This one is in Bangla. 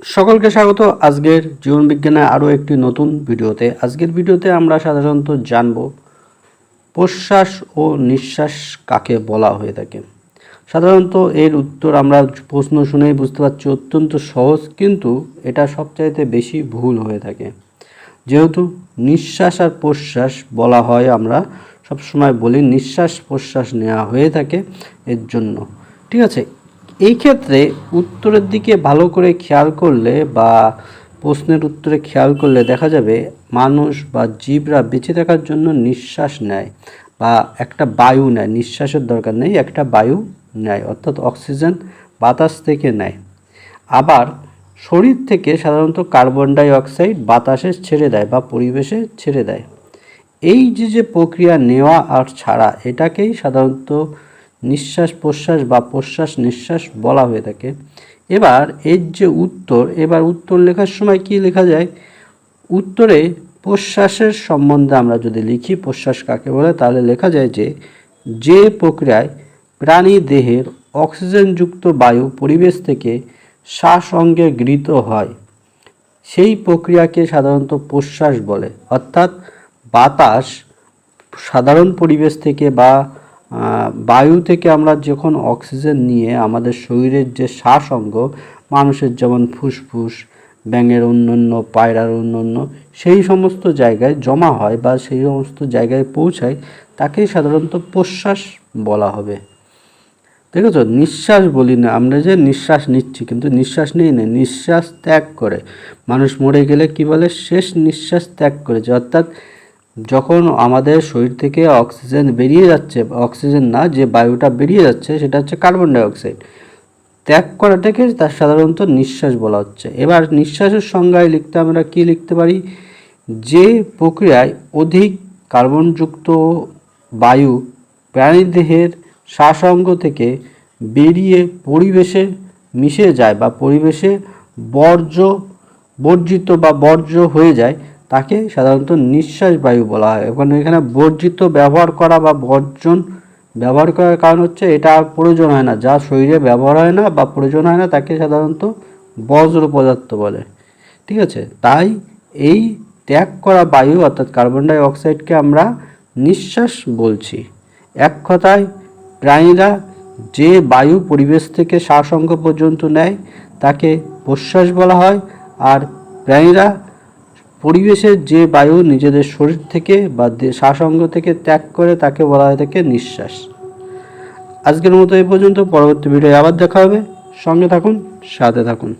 সকলকে স্বাগত। আজকের জীবন বিজ্ঞানের আরও একটি নতুন ভিডিওতে। আজকের ভিডিওতে আমরা সাধারণত জানব, প্রশ্বাস ও নিঃশ্বাস কাকে বলা হয়ে থাকে। সাধারণত এর উত্তর আমরা প্রশ্ন শুনেই বুঝতে পারছি, অত্যন্ত সহজ, কিন্তু এটা সবচাইতে বেশি ভুল হয়ে থাকে। যেহেতু নিঃশ্বাস আর প্রশ্বাস বলা হয়, আমরা সবসময় বলি নিঃশ্বাস প্রশ্বাস নেওয়া হয়ে থাকে এর জন্য। ঠিক আছে এই ক্ষেত্রে উত্তরের দিকে ভালো করে খেয়াল করলে বা প্রশ্নের উত্তরে খেয়াল করলে দেখা যাবে মানুষ বা জীবরা বেঁচে থাকার জন্য নিঃশ্বাস নেয় বা একটা বায়ু নেয়, নিঃশ্বাসের দরকার নেই, একটা বায়ু নেয়, অর্থাৎ অক্সিজেন বাতাস থেকে নেয়। আবার শরীর থেকে সাধারণত কার্বন ডাই অক্সাইড বাতাসে ছেড়ে দেয় বা পরিবেশে ছেড়ে দেয়। এই যে যে প্রক্রিয়া নেওয়া আর ছাড়া, এটাকেই সাধারণত নিঃশ্বাস প্রশ্বাস বা প্রশ্বাস নিঃশ্বাস বলা হয়ে থাকে। এবার এর যে উত্তর, এবার উত্তর লেখার সময় কি লেখা যায়? উত্তরে প্রশ্বাসের সম্বন্ধে আমরা যদি লিখি, প্রশ্বাস কাকে বলে? তাহলে লেখা যায় যে যে প্রক্রিয়ায় প্রাণী দেহের অক্সিজেনযুক্ত বায়ু পরিবেশ থেকে শ্বাস অঙ্গে গৃহীত হয়, সেই প্রক্রিয়াকে সাধারণত প্রশ্বাস বলে। অর্থাৎ বাতাস সাধারণ পরিবেশ থেকে বা বায়ু থেকে আমরা যখন অক্সিজেন নিয়ে আমাদের শরীরের যে শ্বাস অঙ্গ মানুষের যেমন ফুসফুস, ব্যাঙের অন্যান্য, পায়রার অন্যান্য, সেই সমস্ত জায়গায় জমা হয় বা সেই সমস্ত জায়গায় পৌঁছায়, তাকেই সাধারণত প্রশ্বাস বলা হবে। দেখেছ? নিঃশ্বাস বলি না, আমরা যে নিঃশ্বাস নিচ্ছি, কিন্তু নিঃশ্বাস নেই না, নিঃশ্বাস ত্যাগ করে। মানুষ মরে গেলে কি বলে? শেষ নিঃশ্বাস ত্যাগ করেছে। অর্থাৎ যখন আমাদের শরীর থেকে অক্সিজেন বেরিয়ে যাচ্ছে, অক্সিজেন না, যে বায়ুটা বেরিয়ে যাচ্ছে, সেটা হচ্ছে কার্বন ডাইঅক্সাইড। ত্যাগ করাটাকে তার সাধারণত নিঃশ্বাস বলা হচ্ছে। এবার নিঃশ্বাসের সংজ্ঞায় লিখতে আমরা কি লিখতে পারি? যে প্রক্রিয়ায় অধিক কার্বনযুক্ত বায়ু প্রাণীদেহের শ্বাসাঙ্গ থেকে বেরিয়ে পরিবেশে মিশে যায় বা পরিবেশে বর্জ্য, বর্জিত বা বর্জ্য হয়ে যায় তাকে সাধারণত নিঃশ্বাস বায়ু বলা হয়। এবং এখানে বর্জিত ব্যবহার করা বা বর্জন ব্যবহার করার কারণ হচ্ছে এটা আর প্রয়োজন হয় না। যা শরীরে ব্যবহার হয় না বা প্রয়োজন হয় না তাকে সাধারণত বজ্র পদার্থ বলে। ঠিক আছে? তাই এই ত্যাগ করা বায়ু অর্থাৎ কার্বন ডাই অক্সাইডকে আমরা নিঃশ্বাস বলছি। এক কথায় প্রাণীরা যে বায়ু পরিবেশ থেকে শ্বাসঙ্গ পর্যন্ত নেয় তাকে প্রশ্বাস বলা হয়। আর প্রাণীরা পরিবেশের যে বায়ু নিজেদের শরীর থেকে বা শ্বাস অঙ্গ থেকে ত্যাগ করে তাকে বলা হয়ে থাকে নিঃশ্বাস। আজকের মতো এ পর্যন্ত, পরবর্তী ভিডিও আবার দেখা হবে। সঙ্গে থাকুন, সাথে থাকুন।